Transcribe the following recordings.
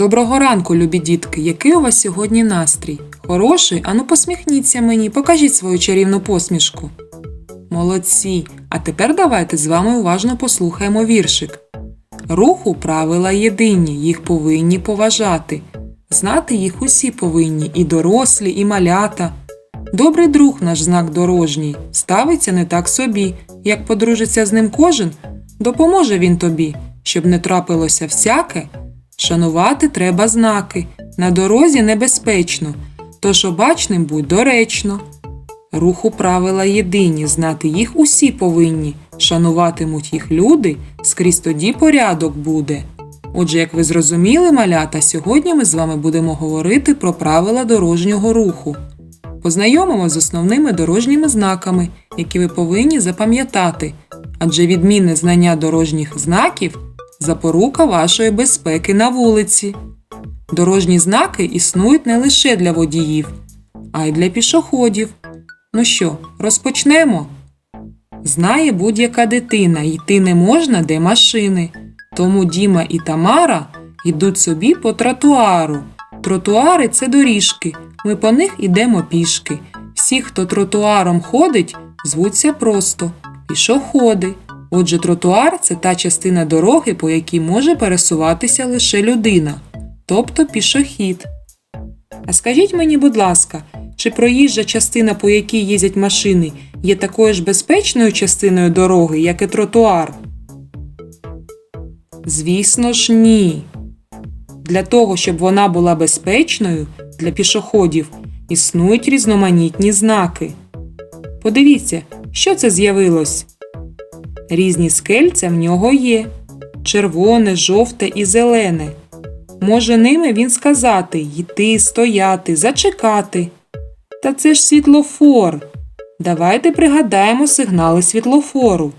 Доброго ранку, любі дітки! Який у вас сьогодні настрій? Хороший? Ану посміхніться мені, покажіть свою чарівну посмішку. Молодці! А тепер давайте з вами уважно послухаємо віршик. Руху правила єдині, їх повинні поважати. Знати їх усі повинні, і дорослі, і малята. Добрий друг наш знак дорожній, ставиться не так собі. Як подружиться з ним кожен, допоможе він тобі, щоб не трапилося всяке. Шанувати треба знаки, на дорозі небезпечно, тож обачним будь доречно. Руху правила єдині, знати їх усі повинні, шануватимуть їх люди, скрізь тоді порядок буде. Отже, як ви зрозуміли, малята, сьогодні ми з вами будемо говорити про правила дорожнього руху. Познайомимо з основними дорожніми знаками, які ви повинні запам'ятати, адже відмінне знання дорожніх знаків запорука вашої безпеки на вулиці. Дорожні знаки існують не лише для водіїв, а й для пішоходів. Ну що, розпочнемо? Знає будь-яка дитина, йти не можна, де машини. Тому Діма і Тамара йдуть собі по тротуару. Тротуари це доріжки, ми по них ідемо пішки. Всі, хто тротуаром ходить, звуться просто пішоходи. Отже, тротуар це та частина дороги, по якій може пересуватися лише людина, тобто пішохід. А скажіть мені, будь ласка, чи проїжджа частина, по якій їздять машини, є такою ж безпечною частиною дороги, як і тротуар? Звісно ж, ні. Для того, щоб вона була безпечною для пішоходів, існують різноманітні знаки. Подивіться, що це з'явилось. Різні скельця в нього є червоне, жовте і зелене. Може ними він сказати йти, стояти, зачекати. Та це ж світлофор. Давайте пригадаємо сигнали світлофору.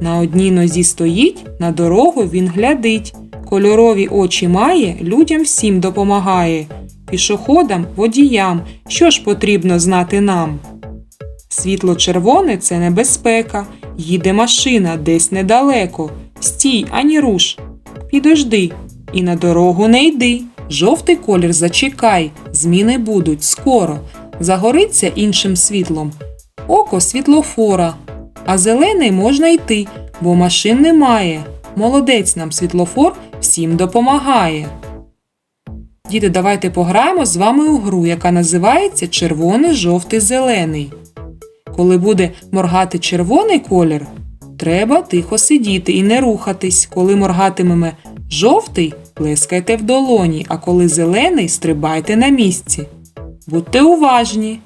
На одній нозі стоїть, на дорогу він глядить. Кольорові очі має, людям всім допомагає. Пішоходам, водіям, що ж потрібно знати нам? Світло червоне це небезпека. Їде машина десь недалеко. Стій, ані руш. Підожди. І на дорогу не йди. Жовтий колір зачекай. Зміни будуть скоро. Загориться іншим світлом. Око світлофора. А зелений можна йти, бо машин немає. Молодець нам світлофор всім допомагає. Діти, давайте пограємо з вами у гру, яка називається Червоний, жовтий, зелений. Коли буде моргати червоний колір, треба тихо сидіти і не рухатись. Коли моргатиме жовтий, плескайте в долоні, а коли зелений, стрибайте на місці. Будьте уважні.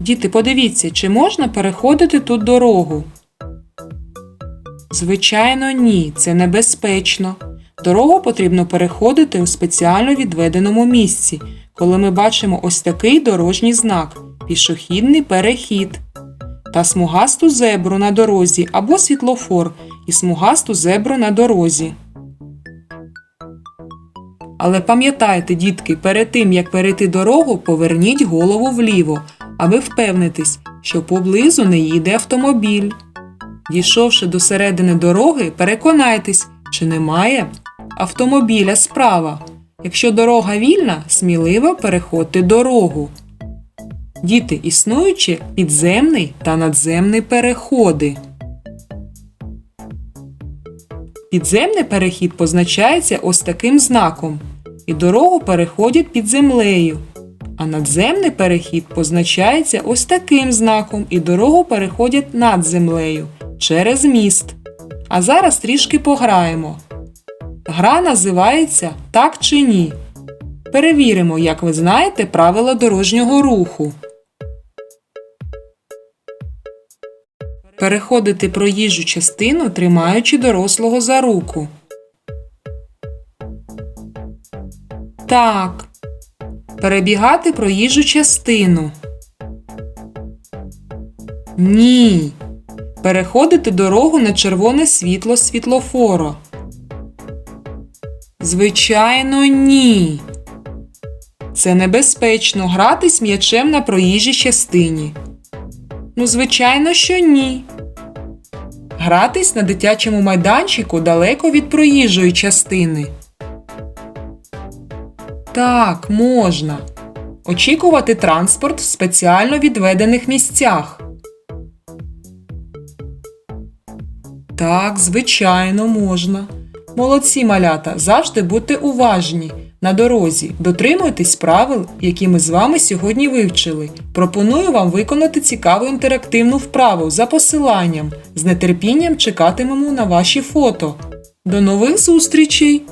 Діти, подивіться, чи можна переходити тут дорогу? Звичайно, ні, це небезпечно. Дорогу потрібно переходити у спеціально відведеному місці, коли ми бачимо ось такий дорожній знак пішохідний перехід та смугасту зебру на дорозі або світлофор і смугасту зебру на дорозі. Але пам'ятайте, дітки, перед тим як перейти дорогу, поверніть голову вліво, аби впевнитись, що поблизу не їде автомобіль. Дійшовши до середини дороги, переконайтесь, чи немає автомобіля справа. Якщо дорога вільна, сміливо переходьте дорогу. Діти, існуючи підземний та надземний переходи. Підземний перехід позначається ось таким знаком, і дорогу переходять під землею. А надземний перехід позначається ось таким знаком, і дорогу переходять над землею через міст. А зараз трішки пограємо. Гра називається Так чи ні. Перевіримо, як ви знаєте, правила дорожнього руху. Переходити проїжджу частину, тримаючи дорослого за руку. Так. Перебігати проїжджу частину. Ні. Переходити дорогу на червоне світло світлофора. Звичайно, ні. Це небезпечно гратись м'ячем на проїжджій частині. Ну, звичайно, що ні. Гратись на дитячому майданчику далеко від проїжджої частини. Так, можна. Очікувати транспорт в спеціально відведених місцях. Так, звичайно, можна. Молодці малята, завжди будьте уважні на дорозі. Дотримуйтесь правил, які ми з вами сьогодні вивчили. Пропоную вам виконати цікаву інтерактивну вправу за посиланням. З нетерпінням чекатимемо на ваші фото. До нових зустрічей!